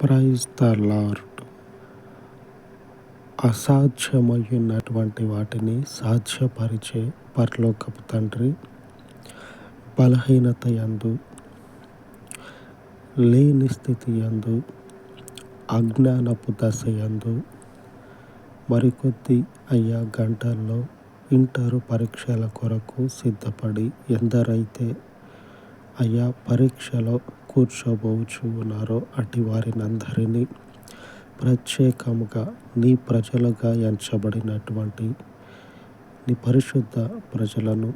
Praise the lord అసాధ్యమైనటువంటి వాటిని సాధ్యపరిచే పరలోకపు తండ్రి బలహీనత యందు లేని స్థితి యందు అజ్ఞానపు దశ యందు మరికొద్ది అయ్యా గంటల్లో ఇంటరు పరీక్షల కొరకు సిద్ధపడి ఎందరైతే అయ్యా పరీక్షలో కూర్చోబోచు ఉన్నారో అటు వారినందరినీ. ప్రత్యేకముగా నీ ప్రజలుగా ఎంచబడినటువంటి నీ పరిశుద్ధ ప్రజలను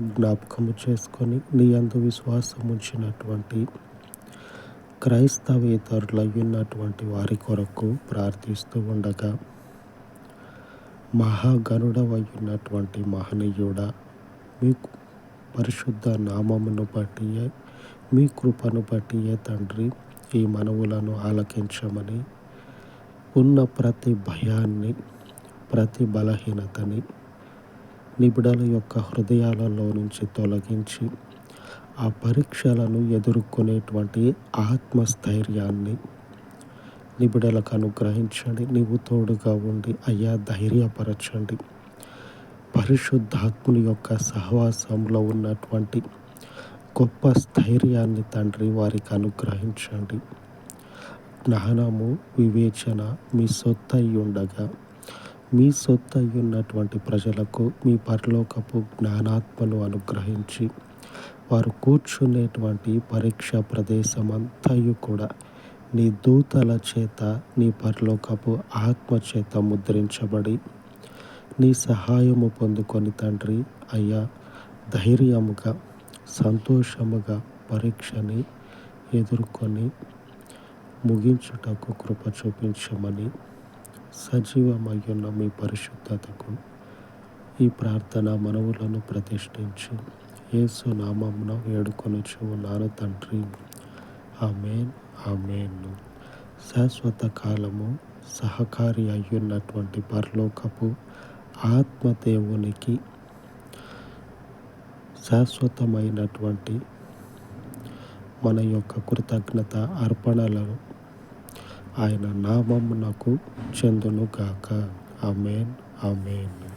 జ్ఞాపకము చేసుకొని నీ అందు విశ్వాసం ఉంచినటువంటి క్రైస్తవేతరులయ్యున్నటువంటి వారి కొరకు ప్రార్థిస్తూ ఉండగా మహాగణుడవయ్యున్నటువంటి మహనీయుడ మీకు పరిశుద్ధ నామమును బట్టియే మీ కృపను బట్టి ఏ తండ్రి ఈ మనవులను ఆలకించమని ఉన్న ప్రతి భయాన్ని ప్రతి బలహీనతని నిబిడల యొక్క హృదయాలలో నుంచి తొలగించి ఆ పరీక్షలను ఎదుర్కొనేటువంటి ఆత్మస్థైర్యాన్ని నిబిడలకు అనుగ్రహించండి. నీవు తోడుగా ఉండి అయ్యా ధైర్యపరచండి. పరిశుద్ధాత్ముని యొక్క సహవాసంలో ఉన్నటువంటి గొప్ప స్థైర్యాన్ని తండ్రి వారికి అనుగ్రహించండి. జ్ఞానము వివేచన మీ సొత్తై ఉండగా మీ సొత్తై ఉన్నటువంటి ప్రజలకు మీ పరలోకపు జ్ఞానాత్మను అనుగ్రహించి వారు కూర్చునేటువంటి పరీక్ష ప్రదేశం అంతయు కూడా నీ దూతల చేత నీ పరలోకపు ఆత్మ చేత ముద్రించబడి నీ సహాయము పొందుకొని తండ్రి అయ్యా ధైర్యముగా సంతోషముగా పరీక్షని ఎదుర్కొని ముగించుటకు కృప చూపించమని సజీవమయ్యున్న మీ పరిశుద్ధతకు ఈ ప్రార్థన మనవులను ప్రతిష్ఠించి యేసు నామమున వేడుకొనుచు ఉన్నాను తండ్రి. Amen amen. శాశ్వత కాలము సహకారి అయ్యున్నటువంటి పరలోకపు ఆత్మదేవునికి శాశ్వతమైనటువంటి మన యొక్క కృతజ్ఞత అర్పణలను ఆయన నామమునకు చెందునుగాక. అమేన్ ఆమెన్.